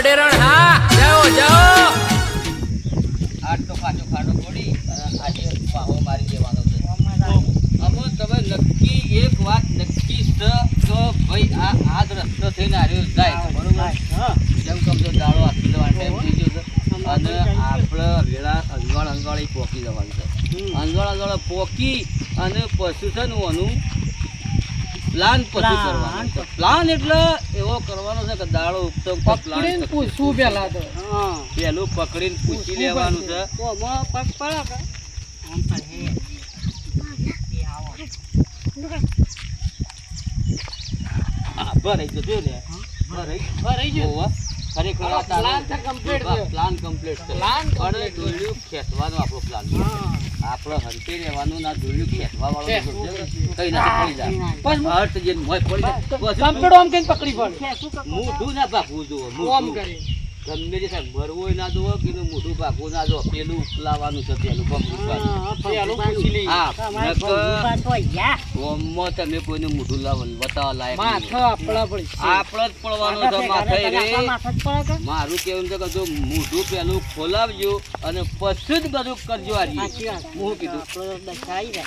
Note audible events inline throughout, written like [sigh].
અડેરણ હા જાઓ જાઓ. આજ તો ખાટો ખાટો પડી આજે પાહો મારી દેવાનો છે. અમો તમે નક્કી એક વાત નક્કી છે તો ભાઈ આ આ જ રસ્તો થઈને આવ્યો જાય બરોબર? જેમ કમ સમજો દાડો આપી દેવાનો ટાઈમ થઈ ગયો છે અને આપણે વેળા અંગવાળ અંગવાળ પોકી જવાનું છે. અંગવાળ અંગવાળ પોકી અને પશુ છે ને ઓનું પ્લાન પછી કરવાનો પ્લાન એટલે એવો કરવાનો છે કે દાડો ઉગતો પકડીને પૂછવું પેલા તો. પેલું પકડીને પૂછી લેવાનું છે. હા, ભરાઈ જજો ને? ભરાઈ. ભરાઈ ગયું. ખરેખર પ્લાન હા, પ્લાન કમ્પ્લીટ. પ્લાન complete છે. ખેંચવાનો આપણો પ્લાન. આપણે હંતે રહેવાનું ના દોરડું ખેંચવા વાળો કઈ નથી પડી જાય પણ હર્ટ જે મોય પડી જાય. કમ્પ્લીટ આમ કઈ પકડી પડ મોઢું ના ભાગવું આમ મોઢું. કરી ગમે તે થાય મરવો ના દો કે મોઢું ભાગવું ના દો પેલું ઉપલાવાનું છે પેલું. પેલું હા ગોમમાં તમે કોઈને મોઢું લાવવાનું બતાવવા લાયક પડી જ પડવાનો છે માથે રે મારું કેવું છે કે જો મોઢું પેલું ખોલાવજો અને પછી જ બધું કરજો આજે હું કીધું.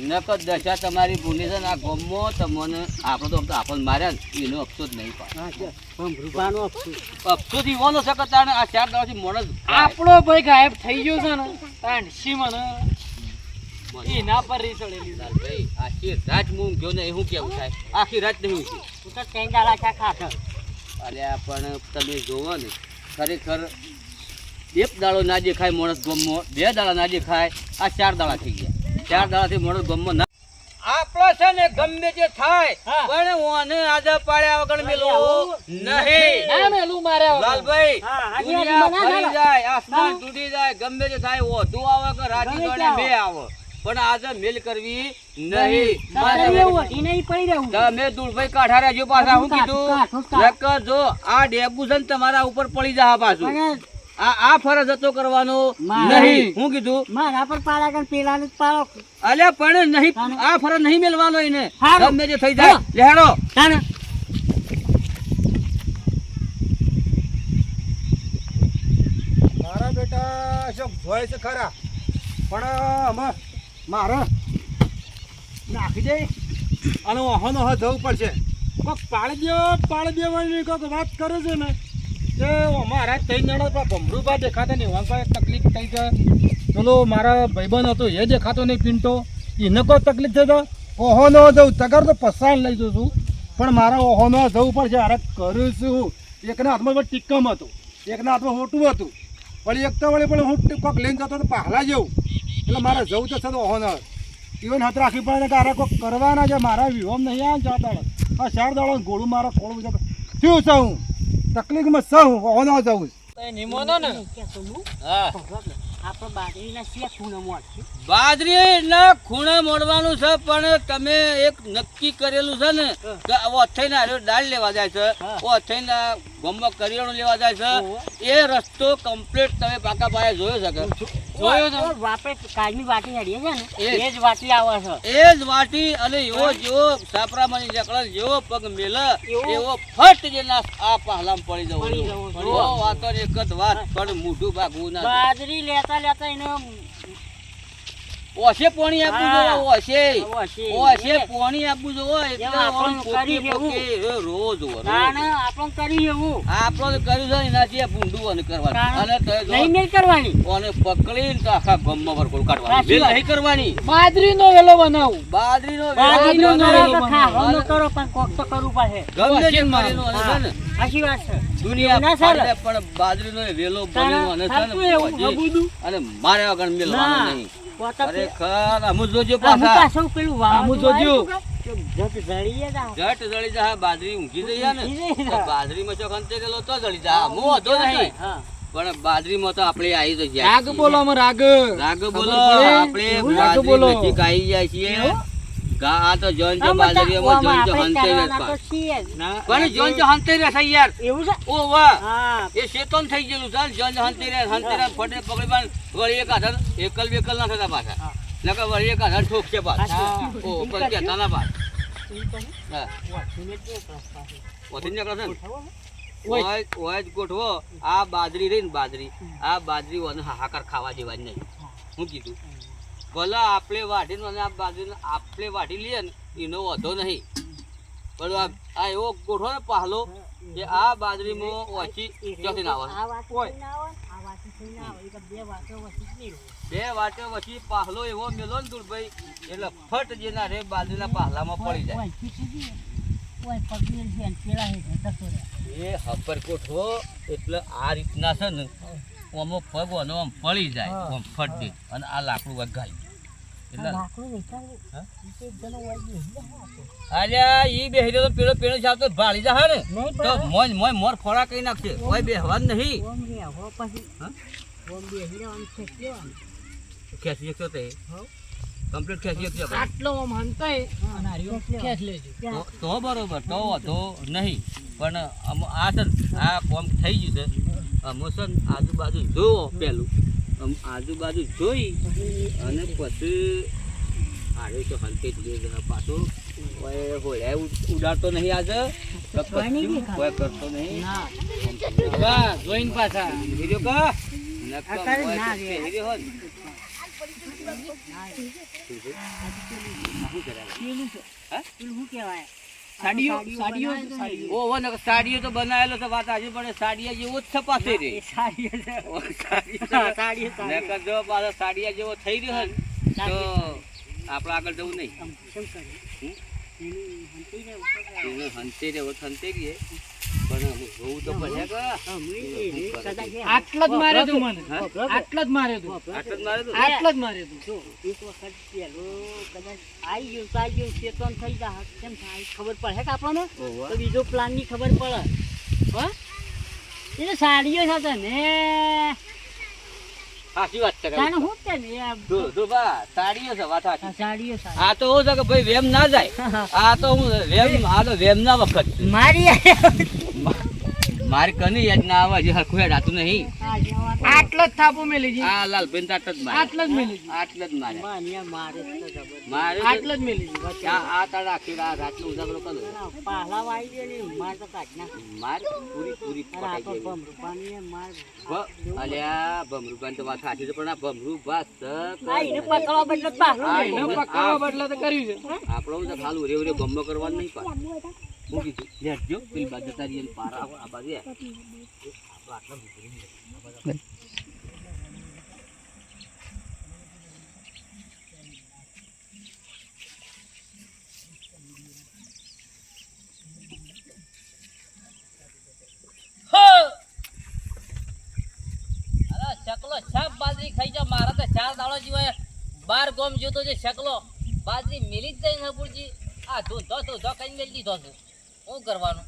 નકર દશા તમારી ભૂલી છે ને આ ગોમમાં તમને આપણો તો આપણને માર્યા ને એનો અફસોસ નહીં પાડે અફસોસ. ઈવાનો છે આ ચાર દાડાથી મોડસ આપણો ભાઈ ગાયબ થઈ ગયો છે ને તાણસી મને એના પર રીસળેલી. ભાઈ આખી રાત હું ગયો ને એ કેવું થાય? આખી રાત નહીં ઊંઘી અલ્યા પણ તમે જોવો ને ખરેખર એક દાડો ના દેખાય મોણસ ગમમાં બે દાડા ના દેખાય આ ચાર દાડા થઈ ગયા. ચાર દાડાથી માણસ ગમમાં છે ને ગમે તે થાય. પણ ઓને આજે પાડ્યા વગર મેલો નહીં. ના મેલું માર્યા લાલભાઈ દુનિયા ફરી જાય આસમાન તૂટી જાય ગમે તે થાય ઓઢું આવે કે રાજી ગણે બે આવે. પણ આજે મેલ કરવી નહીં. મારે તમે દુલભાઈ કાઠા રહેજો પાછા હું કીધું. જો આ છે ને તમારા ઉપર પડી જા પાછું. આ આ ફરજ હતો કરવાનો. નહીં. હું કીધું મારા પર પાડા કર પેલા ને પાડો અલ્યા પણ નહીં આ ફરજ નહીં મેલવાનો એને. ગમે તે થઈ જાય. લેડો તાને મારા બેટા અશોક જોય છે ખરા. પણ અમે મારે નાખી દે. અને વાહનો જવું પડશે. કોક પાડી દો પાડી દેવાની કોક વાત કરે છે ને. કે અમારા ત્રણ જણા પેલા ભમરૂબા દેખાતા નહીં. વાંકા તકલીફ થઈ છે ચલો મારા ભાઈબંધ હતો, એ દેખાતો નહીં પિન્ટો. એને કોઈ તકલીફ થઈ તો ન જવું. તગર તો પસાણ લઈ જઉં છું. પણ મારા ઓહોનો જવું પડશે. અરે કરું છું. એકના હાથમાં ટીકમ હતું. એકના હાથમાં હોટું હતું. વળી એક તો વળી પણ હું કોક લઈને જતો તો પહેલાં જવું. એટલે મારે જવું તો થતું ઓહોનો ઇવન હાથ રાખવી પડે કે અરે કોક કરવાના છે. મારા વિહોમ નહીં આ ચાર દાડો. આ ચાર દાડો ગોળું મારા ખોળું છે. થયું છે? હું તકલીફમાં હું ઓહોનો જવું બાજરી ના ખૂણા મોડવાનું છે પણ તમે એક નક્કી કરેલું છે ને કે ઓથઈને હારે દાળ લેવા જાય છે ઓથઈને ગમમાં કરિયાણું લેવા જાય છે એ રસ્તો કમ્પ્લીટ તમે પાકા પાયા જોયો છે કે? જોયો તો આપણે કાળની વાટી હેડીએ છે ને એ- એ જ વાટી આવે છે. એ જ વાટી અને એવો જેવો સાપરામાં નીકળે જેવો પગ મેલે એવો- ફટ જે ના આ પહેલામાં પડી જવું પડી જવું. વાતો એક જ વાત પણ મોઢું ભાગવું ના બાજરી લેતા લેતા એને ઓછે પોણી આપવું હા. ઓશે ઓશે પોણી આપવું જોઈએ એટલે આપણને પોકે. પોકે રોજ રોજ. તાને કરી એવું આપણો કર્યું છે ને એનાથી ભૂંડું અને કરવાનું. અને તો નહીં નહીં કરવાની. ઓને પકડીને તો આખા ગમમાં વરઘોડ કાઢવાની. બે નહીં કરવાની. બાજરીનો વેલો બનાવું. બાજરીનો બાજરીનો વેલો બનાવી. ખાવાનો. કરો પણ કોક તો કરવું પડે. ગમે તે વચનમાં. અને છે ને સાચી વાત છે. દુનિયા ના ચાલે. પણ બાજરીનો વેલો બનાવવાનો છે ને. અને મારે આગળ મેલવાનો નહીં. ખરેખર અમુ જોજો પાછા. પાછું પેલું વાવવાનું આમું જોજો. આવ્યું કે? જત જટ જળી જા બાજરી ઊંઘી જઈએ ને. તો બાજરીમાં ચોક અંતે તો જળી જા. હું હતો નહીં પણ બાજરી માં તો આપણે આવી જાય રાગ બોલો રાગ. રાગ બોલો આપડે આપણે રાગ બોલો. નજીક આવી જાય છીએ. આ તો જોન જો આમાં તો- જોન જો હંતે રહેતા. કરવાના તો છીએ જ. પણ જોન જો હંતે રહેતા યાર. એવું છે? ઓ વાહ. એ શેતોન થઈ ગયેલું. છે જોન જો હંતે રહે હંતે રહે ફટે પકડી બાંધ વળી એક આધાર એકલ બેકલ ના થતા પાછા. નકર વળી એક આધાર ઠોકશે પાછા. ઓ ઉપર કહેતા ના પાછ. ઈ તો નહીં. હા. વાંચીને જ જો પ્લસ પાસે. ઓથી નીકળે છે ને? ઉઠાવો ને. ઓય. ઓય ઓય ગોઠવો. આ બાજરી રહી ને બાજરી. આ બાજરી હાહાકાર ખાવા જેવાની નહીં. હું કીધું. ભલે આપણે વાઢીને અને આ બાજરીને આપણે વાઢી લઈએ ને એનો વધો નહીં પણ આ એવો ગોઠો ને પાહલો કે આ બાજરીમાં ઓછી જતી ના આવે વાત ઓય. ના આવે આ વાત ના આવે એ તો બે વાતો વચ્ચે હોય. બે વાટે પછી પાહલો એવો મેલો ને દુર્ભાઈ એટલે ફટ જેના રે બાજરીના પાહલામાં પડી જાય. એ હપર કોઠો એટલે આ રીતના છે ને આમાં પગ આમ પડી જાય. આમ ફટ દે અને આ લાકડું વગાઈ અલ્યા ઈ બેહી તો પેલો પેલો ચાલતો ભાળી જા ને. તો મોજ મોજ મોર ખોરાક કઈ નાખશે. કોઈ બેહવાનું નહીં? ખેંચી શકશો તે? કમ્પ્લીટ ખેંચી શકશો આટલો આમ ખેંચ લેજો. તો ત્યાં તો બરોબર તો નહીં. પણ આ છે આ કોમ થઈ ગયું છે. છે આજુબાજુ જોવો પેલું. આજુબાજુ જોઈ અને પછી આરે તો હલકે જ લે પાછો. હોળે ઉડાડતો નહીં આજે કોઈ. કોઈ કરતો નહીં. જોઈને પાછા. હીરો કા? હીરો હોત. હા? પેલું શું કહેવાય? સાડીઓ સાડીઓ બનાવે તો સાડીઓ. ઓહો ને સાડીઓ તો બનાવેલો છે વાત આજે પણ સાડીયા જેવો જ પાસે રે. જો. પાછો સાડીયા જેવો થઈ રહ્યો ને તો. આપણે આગળ જવું નહીં. હંતી રહ્યો હંતે રહીએ પણ હવે જોવું તો પડે કે હમ, એ- એ કદાચ એ આટલો જ માર્યો તું મને. આટલો જ માર્યો તું. આટલું જ મારે તો? આટલો જ માર્યો તું. જો એક વખત પેલો કદાચ આવી ગયું તો ગયું ચેતન થઈ જાય કેમ થાય? ખબર પડે કે આપણને? તો બીજો પ્લાનની ખબર પડે. હો? એટલે સાડીઓ સાથે ને. સાચી વાત છે તાને ને આ જો જો બા સાડીઓ છે વાત સાચી. સાડીઓ સાડી આ તો હું છે કે ભાઈ વેમ ના જાય. આ તો હું વેમ આ તો વેમ ના વખત મારી મારે કની યાદ ના આવે જે હરખું યાદ આતું નહીં. આ જવા તો આટલો જ થાપો મેલી જી આ લાલ બેન તો આટલો જ મારે આટલો જ મેલી જી આટલો જ મારે માન્યા મારે આટલો જ મેલી જી આ આ તાર આખી રાત રાતનો ઉજાગરો કરો. પાહલા વાઈ દે ને માર તો કાઢ ના માર પૂરી પૂરી પટાઈ ગઈ. ભમરૂપાની માર. અલ્યા ભમરૂભાઈ તો વાત સાચી છે પણ આ ભમરૂ બા આ એને પકડવા બદલે પાહલું આઈને લે. બદલે તો કર્યું છે. આપણો તો ખાલી ઉરે ઉરે ગમો કરવાનું નહીં પા હું કીધું લેટજો પેલી બાજુ તારી એને પાર આવો, આ બાજુ આટલો. અરે શકલો છાપ બાજરી ખાઈ જાવ મારા તો ચાર દાડો જીવાય. બાર ગોમ જોતો છે શકલો બાજરી મિલી જ જાય હપુરજી આ ધો ધો ધો કઈ મેલી દીધો છે. શું કરવાનું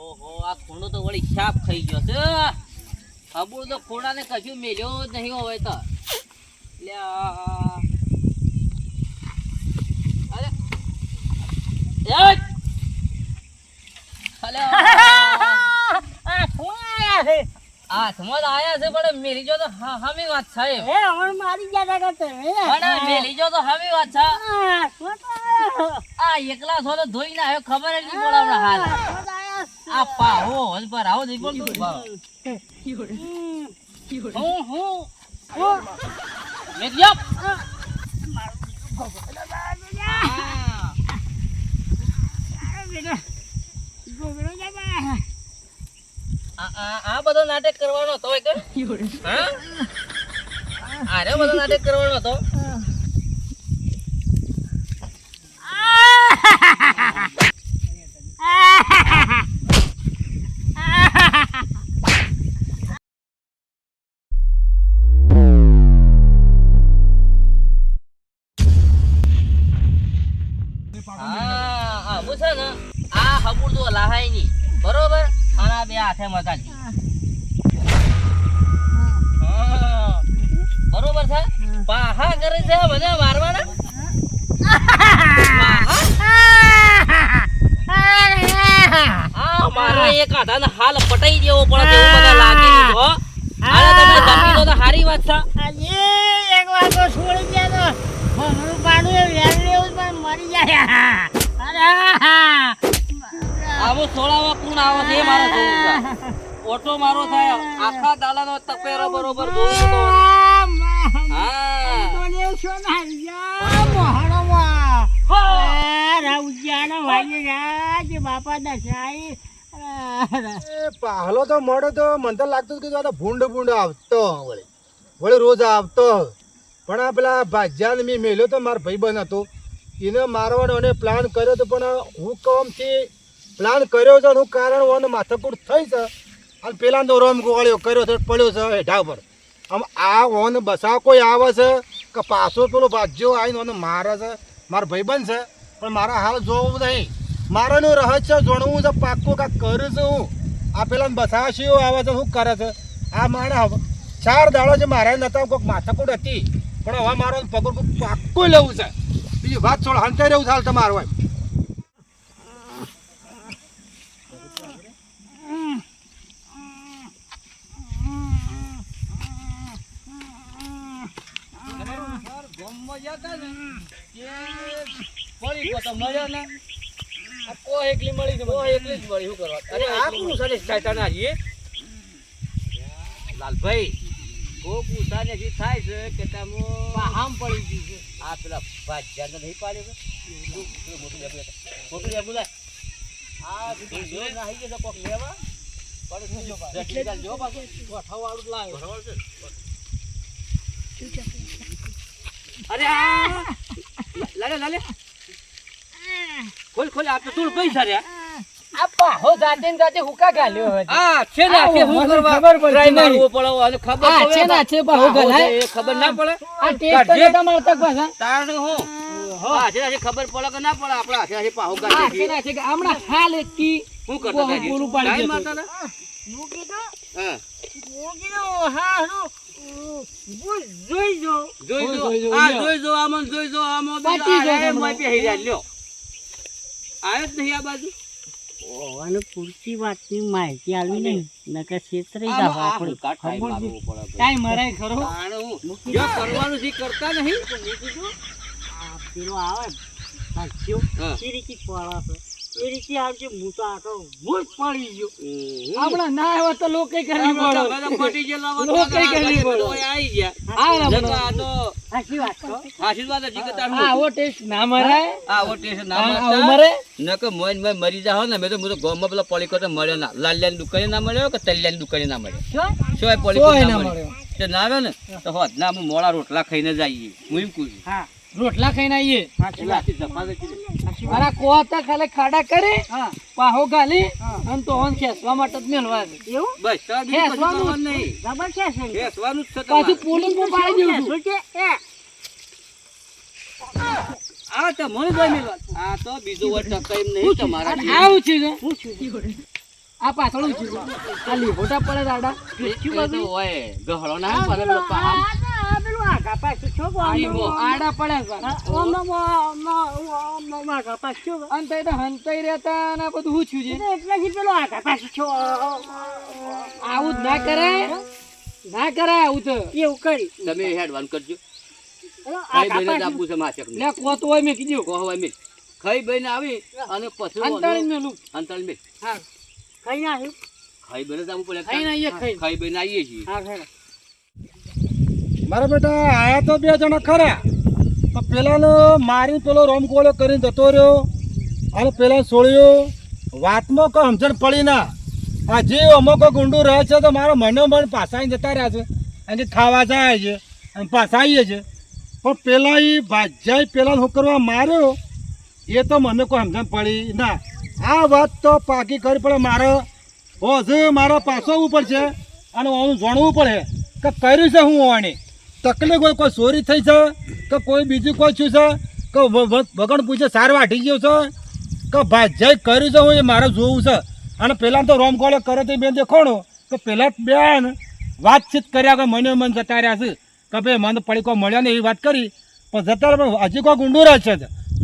ઓહો આ ખૂણો તો વળી છાપ ખાઈ ગયો છે અબુર તો ખૂણાને કશું મેલ્યો જ નહીં હોય તો લે આ. અરે! [laughs] અલે આ. આયા છે હાથમાં આયા છે પણ મેલી જો તો હમી વાત છે. એ હમણાં મારી તા પણ મેલી જો તો હમી વાત છે આ? એકલા છો તો ધોઈ ના આવ્યો ખબર જ નહીં પડે હમણાં હાલ આ કોણ આયા? આ પાહો હજ પર આવો નહીં પડતું હમ. હું હું હું? મેલી આપ. આ. હા. આ બેટા. ગોગડો જા બા. આ બધો નાટક કરવાનો હતો એક [laughs] હા? આરે બધો નાટક કરવાનો હતો? એક હાલ પટાઈ દેવો પડે તેવું મને લાગી હો. હાલે તમે જમી લો તો હારી વાત છે. આજે એક વાગો છોડી ગયા તો ભમરું પાડું એ વેલ લેવું પણ મરી જાય. અરે સોળાવા કોણ આવો છે મારો ઓટો મારો થાય આખા દાલાનો તપેરો બરોબર જોવું તો. હા. બાપા દશાઈ. પાહલો તો મળે તો મને તો લાગતું હતું કે તો ભૂંડ ભૂંડ આવતો વળી. વળી રોજ આવતો. પણ આ પેલા ભાજ્યાને મેં મેલ્યો તો મારો ભાઈબંધ હતો. એને મારવાનો અને પ્લાન કર્યો તો પણ હું કમથી પ્લાન કર્યો છે હું કારણ ઓને માથાકૂટ થઈ છે. અને પેલાનો રોમ ગોળ્યો કર્યો છે, પડ્યો છે હેઠા ઉપર. આમ આ ઓન બસા કોઈ આવે છે કે પાછો પેલો ભાજ્યો આવીને મારે છે? મારો ભાઈબંધ છે. પણ મારા હાલ જોવું નહીં. મારાનું રહસ્ય જોણવું છે, પાક્કું કાંક કરું છું હું. આ પેલા બસાશીઓ આવે છે, શું કરે છે? આ મારા ચાર દાડો છે મારા નતા કોઈક માથાકૂટ હતી. પણ હવે મારો પગર પાક્કું લેવું છે. બીજી વાત છોડ, હંતે રહેવું ચાલ તમારું હોય મજા ને. કે ગયો એકલી મળી કો એકલી જ મળી શું કરવા? અરે આ સરે ના છીએ? લાલભાઈ કો પૂછાને જે થાય છે કે તમો આમ પડી ગયું છે. આ પેલા ભાજ્યા નહીં પાડ્યો મોટું લેબુ મોટું લેબુ લાય. આ જો ના આવી જશે કોક લેવા? પણ જો પાછું? પાછું. છે? અરે આ! લાલે લાલે. ખોલ ખોલ આ તો તું પૈસા રે આ પાહો જાતે ને જાતે હુકા ગાલ્યો હવે આ છે ના છે હું કરવા? નહીં. મારવો પડે અને ખબર આ છે ના છે આવો ગલાય. છે, એ ખબર ના પડે? આ ટેસ્ટ તો તમાર તક પાછા. તાણ હો. હા છે ના ખબર પડે કે ના પડે? આપણે હાથે હાથે પાહો આ છે. ના છે કે હમણાં હાલ એક કી શું કરતા હતા પૂરું પાડી કાંઈ દેતું. મારતા હતા? હા. જોઈ જો. જોઈ જો, આ જોઈ જો આમાં ને જોઈ જો આમાં બાકી જો. મોય પહેરી લ્યો. આયો જ નહીં આ બાજુ? અને પૂરતી વાતની માહિતી આલવી નહીં. નકર છેતરી જાવ આપણે. પડે. કાંઈ મરાય ખરો? જો કરવાનું છે કરતા નહીં. આ પેલો આવે. સાચો એ રીતે પડા એ રીતે આવજે. હું તો આખો હું જ પડી ગયો. આપણા ના આવ્યા તો લોકો ગયેલા હોત લોકો કરવી પડે. આવી ગયા. આ તો સાચી વાત છો આશીર્વાદ જ જીગતાર હું. આવો ટેસ્ટ ના મરાય આવો ટેસ્ટ ના આ- મરે મોય ને મરી જાઓ ને મેં તો હું તો ગામમાં પેલો પડીકો તો મળ્યો ના. લાલિયાની દુકાને ના મળ્યો કે તલિયાની દુકાને ના મળ્યો? શું? પડીકો ના મળ્યો? તે ના આવે ને તો હોત. ના હું મોડા રોટલા ખાઈને જઈએ હું એમ કહું છું. હા. રોટલા ખાઈને આવીએ. છે. મારા કોતા ખાલી ખાડા કરે પાહો ગાલી અને તો ઓન ખેસવા માટે જ મેલવા છે એવું? બસ નહીં. જબર છે જ પાછું પોલીસ પણ પાડી દેવું છું? આ તો મને જ મેલવા. આ તો બીજો વર્ષ ટકાઈ એમ નહીં તમારા આવું છે. ને આ પાછળ છે? આ લીહોટા પડે દાડા એ બાજુ? હોય. ગહળો ના પડે પેલો પહાડ. લીહો આડા પડે છે અને તઈ તો હંતાઈ રહેતા અને બધું હું છું? છે. આવું જ ના કરાય ના કરાય આવું તો. એવું કરી. તમે હેડવાન કરજો. ખાઈ બઈને જ આપવું છે કોતો હોય મેં કીધું. કહો હોય મિલ ખાઈ બઈને આવી અને પછી મેલું. હા. ખાઈ ના આવ્યું ખાઈ બઈને તો આપણે ખાઈ ના આવીએ ખાઈ. ખાઈ બઈને આવીએ છીએ. હા ખરા મારા બેટા આયા તો બે જણા ખરા. પણ પેલાનો મારી પેલો રોમગોળો કરીને જતો રહ્યો. અને પેલા છોડ્યો વાતમાં કોઈ સમજણ પડી ના. આ જે અમુક ગુંડું રહે છે તો મારો મને મન પાછા આઈને જતા રહ્યા છે. અને ખાવા જાય છે અને પાછા આવીએ છે. પણ પેલા એ ભાજ્યાએ પેલા શું કરવા માર્યો. એ તો મને કોઈ સમજણ પડી ના. આ વાત તો પાકી કરવી પડે મારે હજુ મારો પાછો ઉપર પડશે અને હું જાણવું પડે કે કર્યું છે હું હોવાની તકલીફ હોય, કોઈ ચોરી થઈ છે, કે કોઈ બીજું કોઈ છું છે, કે વગણ પૂછે સાર વાટી ગયો છે, કે ભાઈ કર્યું છે હું એ મારે જોવું છે. અને પેલા તો રોમ ગોળે કરે તે બેન દેખાણો, કે પેલા બેન વાતચીત કર્યા કે મને મન જતા રહ્યા છે. કે ભાઈ, મને પડીકો મળ્યા ને એવી વાત કરી, પણ જતા પણ હજી કોઈ ગુંડું રહે છે.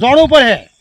જાણવું પડે.